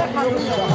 Yang.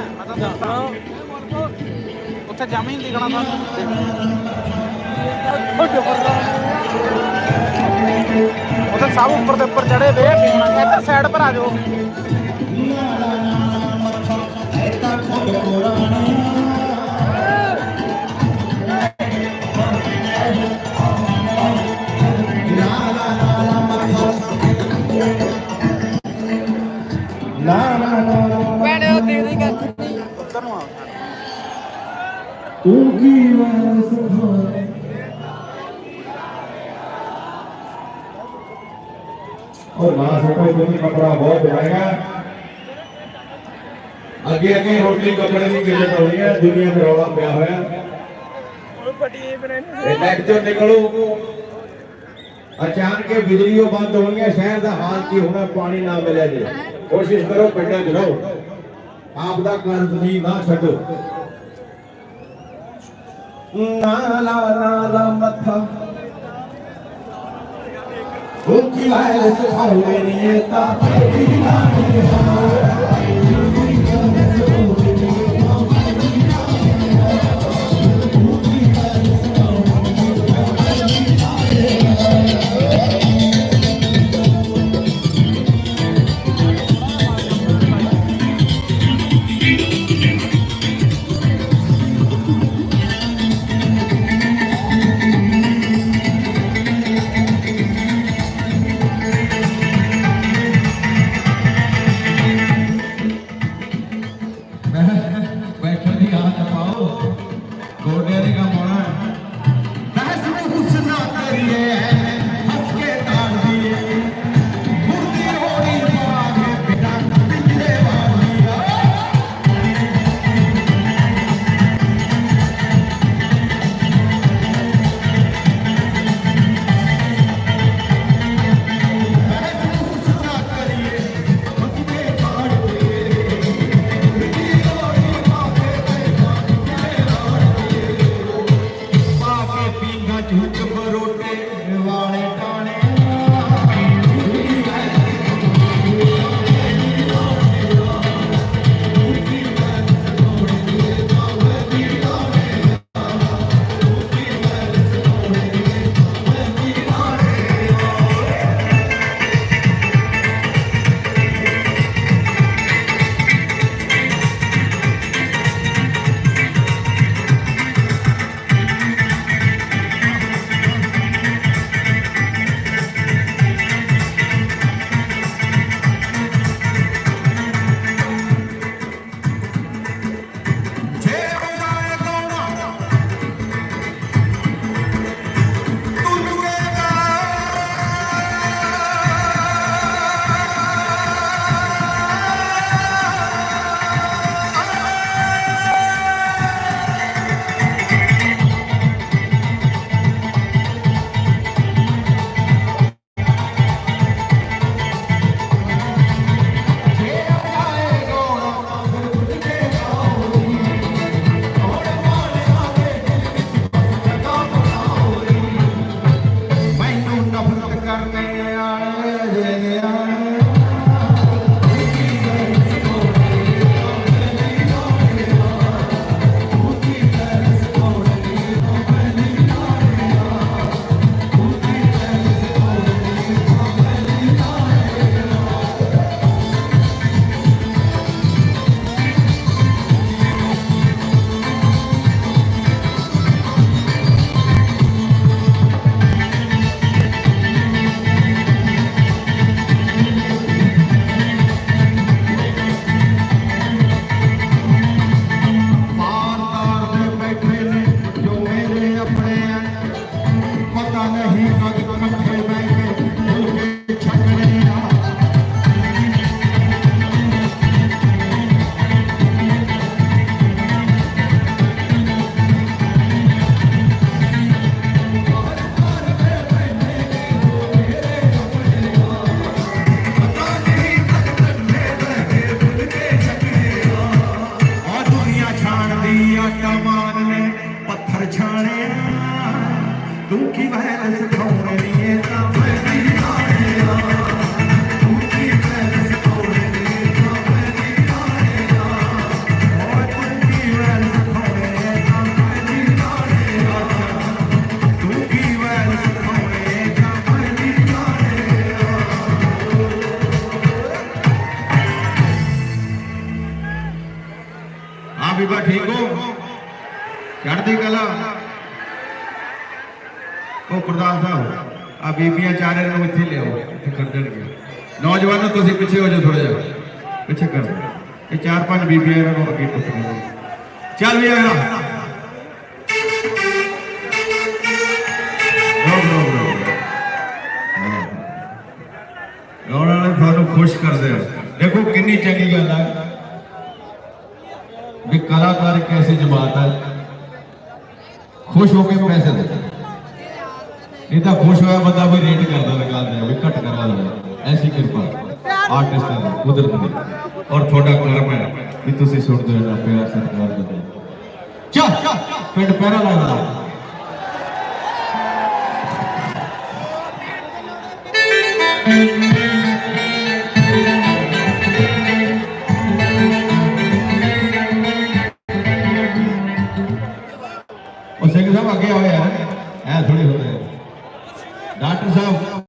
ਦਿਖਣਾ ਵੀ ਨਹੀਂ ਉੱਥੇ ਜਮੀ ਨਹੀਂ ਦਿਖਣਾ ਤੁਹਾਨੂੰ। ਉੱਥੇ ਸਭ ਉੱਪਰ ਦੇ ਉੱਪਰ ਚੜੇ ਵੇ, ਇੱਧਰ ਸਾਈਡ ਪਰ ਆ ਜਾਓ। ਔਰ ਮਾਂ ਸੋਟੇ ਤੁਸੀਂ ਕਪੜਾ ਬਹੁਤ ਦਵਾਏਗਾ ਅੱਗੇ ਅੱਗੇ ਰੋਟੀ ਕਪੜੇ ਦੀ ਕਿੱਲਤ ਹੋ ਹੈ ਦੁਨੀਆ ਤੇ ਰੌਲਾ ਪਿਆ ਹੋਇਆ। ਲੈਕ ਚੋਂ ਨਿਕਲੋ। ਅਚਾਨਕ ਇਹ ਬਿਜਲੀਓ ਬੰਦ ਹੋਣੀ ਹੈ ਸ਼ਹਿਰ ਦਾ ਹਾਲ ਕੀ ਹੋਣਾ ਪਾਣੀ ਨਾ ਮਿਲਿਆ ਜੀ। ਕੋਸ਼ਿਸ਼ ਕਰੋ ਪਿੰਡਾਂ 'ਚ ਰਹੋ। ਆਪ ਦਾ ਕਰਜ਼ ਨਹੀਂ ਨਾ ਛੱਡੋ। ਨਾਲਾ ਨਾਲਾ ਮੱਥਾ। ਉਹ ਕੀ ਲਾਇ ਸੁਭਾਵੇ ਨਹੀਂ ਤਾਂ ਬੀਬਾ ਠੀਕ ਹੋ? ਚੜ੍ਹਦੀ ਕਲਾ? ਉਹ ਪ੍ਰਧਾਨ ਸਾਹਿਬ ਆ ਬੀਬੀਆਂ ਚਾਰੇ ਨੂੰ ਇੱਥੇ ਲਿਆਓ, ਇੱਥੇ ਕੱਢਣਗੇ ਨੌਜਵਾਨੋ ਤੁਸੀਂ ਪਿੱਛੇ ਹੋ ਜਾਓ ਥੋੜਾ ਜਿਹਾ। ਪਿੱਛੇ ਕਰ। ਇਹ ਚਾਰ ਪੰਜ ਬੀਬੀਆਂ ਇਹਨਾਂ ਨੂੰ ਅੱਗੇ ਪੁੱਛਣਗੇ ਚੱਲ ਵੀ ਆ ਰੋਣ ਵਾਲੇ ਤੁਹਾਨੂੰ ਖੁਸ਼ ਕਰਦੇ ਆ। ਦੇਖੋ ਕਿੰਨੀ ਚੰਗੀ ਗੱਲ ਆ। ਵੀ ਕਲਾਕਾਰ ਇੱਕ ਐਸੀ ਜਮਾਤ ਹੈ ਖੁਸ਼ ਹੋ ਕੇ ਪੈਸੇ ਦੇ ਇਹ ਤਾਂ ਖੁਸ਼ ਹੋਇਆ ਬੰਦਾ ਵੀ ਰੇਟ ਕਰਦਾ ਲਗਾ ਦਿਆ ਵੀ ਘੱਟ ਕਰਾ ਲਵੇ। ਐਸੀ ਕਿਰਪਾ। ਆਰਟਿਸਟਾਂ ਦੀ ਕੁਦਰਤ ਦੀ। ਔਰ ਤੁਹਾਡਾ ਕਰਮ ਹੈ ਵੀ ਤੁਸੀਂ ਸੁਣਦੇ ਹੋ ਨਾ ਪਿਆਰ, ਸਤਿਕਾਰ ਦਿੰਦੇ ਚਾ ਪਿੰਡ ਪੈਰਾ ਲੱਗਦਾ